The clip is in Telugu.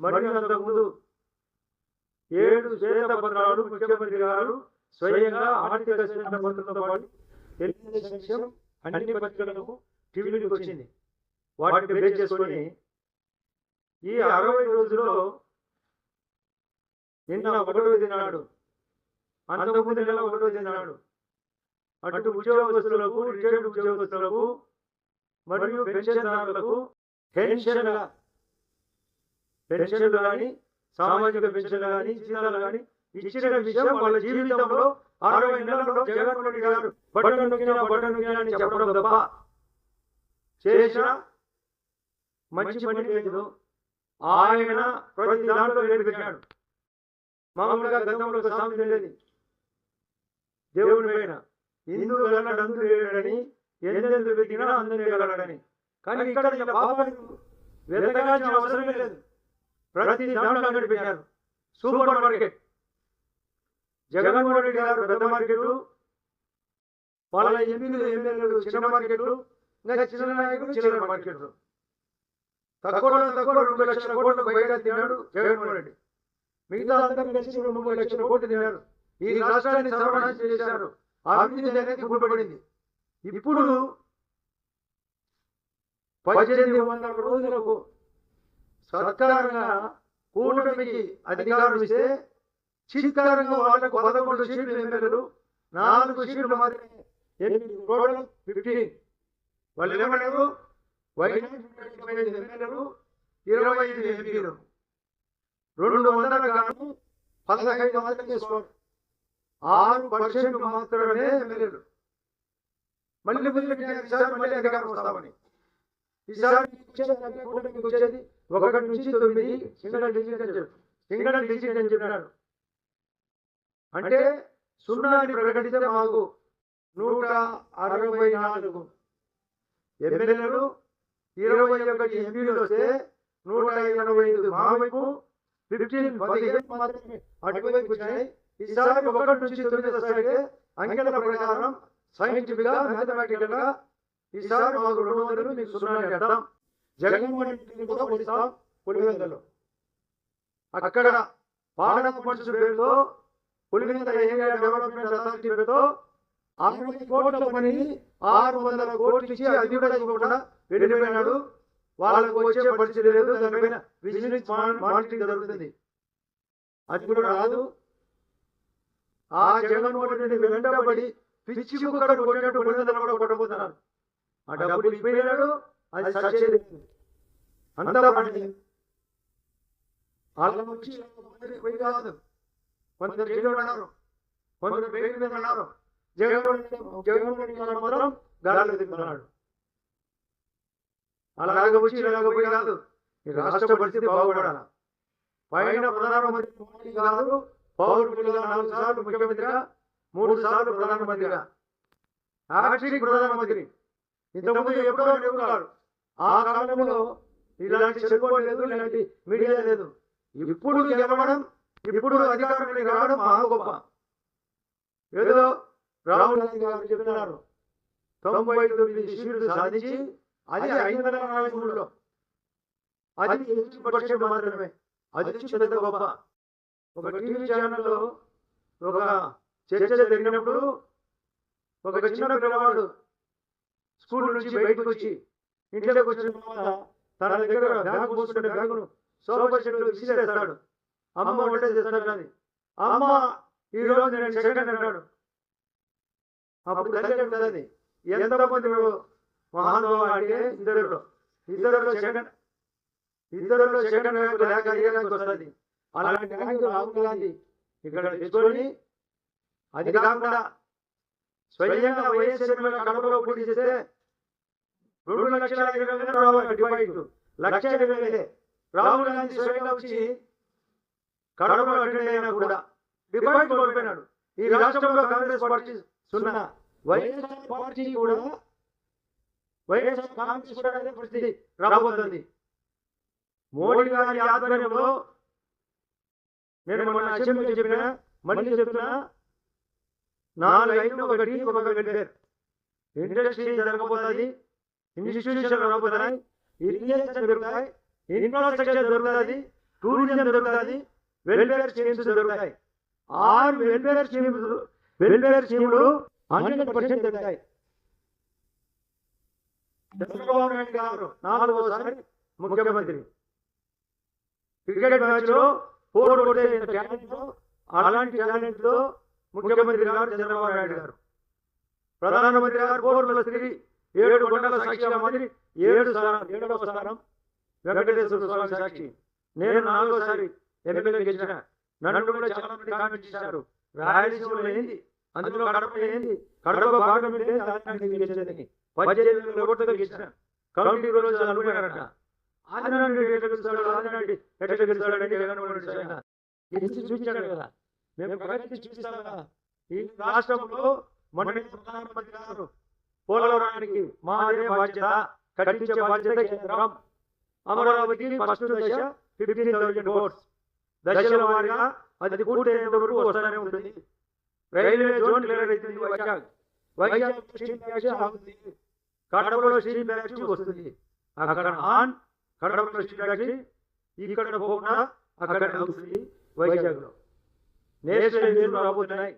మరియు అంతకుముందు ఏడు శ్వేత పత్రాలు ముఖ్యమంత్రి గారు స్వయంగా ఆర్థిక శ్వేత పత్రంతో పాటు తెలుగుదేశం సంక్షేమం అన్ని పత్రికలకు టీవీలకు వచ్చింది. వాటిని బేస్ చేసుకొని ఈ అరవై రోజుల్లో నిన్న ఒకటో దినాడు అంతకుముందు నెల ఒకటో దినాడు అటు ఉద్యోగస్తులకు రిటైర్డ్ ఉద్యోగస్తులకు మరియు పెన్షన్దారులకు పెన్షన్ల పెన్షన్లు కానీ సామాజిక పెన్షన్లు కానీ జీతాలు కానీ ఇచ్చిన విషయం వాళ్ళ జీవితంలో అరవై నెలలో జగన్ రెడ్డి గారు బట్టను నొక్కినా బట్టను నొక్కినా అని చెప్పడం తప్ప చేసిన మంచి పని లేదు ఆయన ప్రతి దాంట్లో వేలు పెట్టాడు మామూలుగా గతంలో ఒక సామెత ఉండేది దేవుని పైన ఇందు వెళ్ళడు అందు వేయడని ఎందెందు పెట్టినా అందరూ వెళ్ళడని కానీ ఇక్కడ ఇలా బాబాను అవసరమే లేదు. ప్రతి దాంట్లో అంగడి పెట్టారు. Super market. జగన్మోహన్ రెడ్డి గారు పెద్ద మార్కెట్లు వాళ్ళ ఎంపీలు ఎమ్మెల్యేలు చిన్న మార్కెట్లు ఇంకా చిన్న నాయకులు చిన్న మార్కెట్లు తక్కువ తక్కువ రెండు లక్షల కోట్లు బయట తిన్నాడు జగన్మోహన్ రెడ్డి. మిగతా అందరూ కలిసి రెండు మూడు లక్షల కోట్లు తిన్నారు. ఈ రాష్ట్రాన్ని సర్వనాశనం చేశారు. అభివృద్ధి అనేది కూడబడింది ఇప్పుడు పద్దెనిమిది వందల రోజులకు సత్కారంగా కూటమికి అధికారం ఇస్తే చిత్కారంగా వాళ్ళకు పదకొండు సీట్లు ఎమ్మెల్యేలు నాలుగు సీట్లు మాత్రమే ఎనిమిది టోటల్ ఫిఫ్టీన్. వాళ్ళు ఏమన్నారు? ఎమ్మెల్యేలు ఇరవై ఐదు ఎంపీలు. రెండు వందల గాను పదహైదు వందలు చేసుకోండి ఆరు పర్సెంట్ మాత్రమే ఎమ్మెల్యేలు. మళ్ళీ మళ్ళీ ఈసారి మళ్ళీ అధికారం వస్తామని. ఈసారి వచ్చేది ఒకటి నుంచి తొమ్మిది సింగల్ డిజిట్ అని చెప్పి. సింగల్ డిజిట్ అని చెప్పినాడు. అంటే సున్నాని ప్రకటిస్తే మాకు నూట అరవై నాలుగు. ఎమ్మెల్యేలు ఇరవై ఒకటి ఎంపీలు వస్తే నూట ఎనభై ఐదు. మా ఫిఫ్టీన్ పదిహేను మాత్రమే అటువైపు వచ్చినాయి. ఈసారి ఒకటి నుంచి తొమ్మిది వస్తాయంటే అంకెల ప్రకారం సైంటిఫిక్గా మ్యాథమెటికల్గా ఈసారి మాకు రెండు వందలు మీకు సున్నా కడతాం. జగన్మోహన్ రెడ్డిని కూడా ఓడిస్తాం పులివెందులో. అక్కడ పాలన మనుషుల పేరుతో పులివెంద ఏరియా డెవలప్మెంట్ అథారిటీ పేరుతో అరవై కోట్ల పని ఆరు వందల కోట్లు ఇచ్చి అది కూడా ఇవ్వకుండా వెళ్ళిపోయినాడు. వాళ్ళకు వచ్చే పరిస్థితి లేదు. దానిపైన విజిలెన్స్ మానిటరింగ్ జరుగుతుంది. అది కూడా రాదు. ఆ జగన్మోహన్ రెడ్డి వెంటబడి పిచ్చి కుక్కడు కొట్టినట్టు కూడా కొట్టబోతున్నారు. ఆ డబ్బులు ఇచ్చిపోయినాడు అది సచ్చేది అంతా పడింది వాళ్ళ నుంచి కొందరు పోయి కాదు. కొందరు జైలు అన్నారు కొందరు బెయిల్ మీద అన్నారు జగన్మోహన్ రెడ్డి జగన్మోహన్ రెడ్డి గారు మాత్రం గాలి తిప్పుతున్నాడు అలాగ వచ్చి ఇలాగ పోయి కాదు. ఈ రాష్ట్ర పరిస్థితి బాగుపడాలి? పైన ప్రధానమంత్రి మోడీ గారు పౌరులుగా నాలుగు సార్లు ముఖ్యమంత్రిగా మూడు సార్లు ప్రధానమంత్రిగా. ఆఖరి ప్రధానమంత్రి. ఇంతకుముందు ఎప్పుడో నిపుణాడు ఆ కాలంలో ఇలాంటి చెప్పుకోవడం లేదు ఇలాంటి మీడియా లేదు. ఇప్పుడు గెలవడం ఇప్పుడు అధికారంలోకి రావడం మహా గొప్ప. ఏదో రాహుల్ గాంధీ గారు చెప్తున్నారు తొంభై తొమ్మిది సీట్లు సాధించి అది ఐదు వందల నలభై మూడులో. అది పక్షం మాత్రమే. అది పెద్ద గొప్ప. ఒక టీవీ ఛానల్లో ఒక చర్చ జరిగినప్పుడు ఒక చిన్న పిల్లవాడు స్కూల్ నుంచి బయటకు వచ్చి ఇంట్లోకి వచ్చిన తర్వాత తన దగ్గర బ్యాగ్ పోసుకుంటే బ్యాగును సోఫా సెట్లు విసిరేస్తాడు. అమ్మ వంట చేస్తాడు కానీ అమ్మ ఈరోజు నేను సెకండ్ అన్నాడు. అప్పుడు తల్లి కదండి ఎంతమంది మహానుభావ అంటే ఇద్దరులో. ఇద్దరులో సెకండ్ ఇద్దరులో సెకండ్ లేక ఏ వస్తుంది? అలాంటి ర్యాంక్ రాహుల్ గాంధీ ఇక్కడ తెచ్చుకొని అది కాకుండా స్వయంగా వైఎస్ కడపలో పోటీ చేస్తే రెండు లక్షల ఇరవై వేలు రావాలి డిపాజిట్ లక్ష ఇరవై వేలే రాహుల్ గాంధీ స్వయంగా వచ్చి కడపలో అటెండ్ అయినా కూడా డిపాజిట్ కోల్పోయినాడు. ఈ రాష్ట్రంలో కాంగ్రెస్ పార్టీ సున్నా. వైఎస్ఆర్ పార్టీ కూడా వైఎస్ఆర్ కాంగ్రెస్ కూడా అనే పరిస్థితి రాబోతుంది. మోడీ గారి ఆధ్వర్యంలో నేను మొన్న అసెంబ్లీలో చెప్పిన మళ్ళీ చెప్తున్నా నాలుగు ఐదు ఒకటి ఒక ఇండస్ట్రీ జరగబోతుంది. ఇన్స్టిట్యూషన్ రాబోతున్నాయి ఇరిగేషన్ దొరుకుతాయి ఇన్ఫ్రాస్ట్రక్చర్ దొరుకుతుంది టూరిజం దొరుకుతుంది వెల్ఫేర్ స్కీమ్స్ దొరుకుతాయి. ఆరు వెల్ఫేర్ స్కీమ్స్ వెల్ఫేర్ స్కీములు హండ్రెడ్ పర్సెంట్ దొరుకుతాయి. చంద్రబాబు నాయుడు గారు నాలుగోసారి ముఖ్యమంత్రి. క్రికెట్ మ్యాచ్లో ఫోర్ కొట్టే టాలెంట్ అలాంటి టాలెంట్లో ముఖ్యమంత్రి గారు చంద్రబాబు నాయుడు గారు. ప్రధానమంత్రి గారు ఫోర్ ప్లస్ త్రీ. ఏడు గుండల సాక్షిగా మాదిరి ఏడు స్థానం ఏడవ స్థానం వెంకటేశ్వర స్వామి సాక్షి. నేను నాలుగోసారి ఎమ్మెల్యే గెలిచిన. నన్ను కూడా చాలా మంది కామెంట్ చేశారు. రాయలసీమలో ఏంది? అందులో కడప ఏంది? కడప భాగం గెలిచేదని పద్దెనిమిది వేల ఓట్లతో గెలిచిన. కమిటీ రోజు అనుకున్నారట. ఆదినాడు ఎట్లా గెలుస్తాడు? ఆదినాడు ఎట్లా గెలుస్తాడు అని జగన్మోహన్ గెలిచి చూపించాడు కదా. మేము ప్రగతి చూపిస్తాం కదా. ఈ రాష్ట్రంలో మన ప్రధానమంత్రి గారు పోలవరానికి మాదే బాధ్యత కట్టించే బాధ్యత కేంద్రం. అమరావతి ఫస్ట్ దశ ఫిఫ్టీన్ థౌసండ్ కోర్స్ దశల వారిగా అది పూర్తయ్యేంత వరకు వస్తూనే ఉంటుంది. రైల్వే జోన్ క్లియర్ అవుతుంది వైజాగ్. వైజాగ్ స్టీల్ ఫ్యాక్టరీ ఆగుతుంది. కడపలో స్టీల్ ఫ్యాక్టరీ వస్తుంది. అక్కడ ఆన్ కడపలో స్టీల్ ఫ్యాక్టరీ ఇక్కడ పోకుండా అక్కడ అవుతుంది వైజాగ్లో. నేషనల్ రాబోతున్నాయి.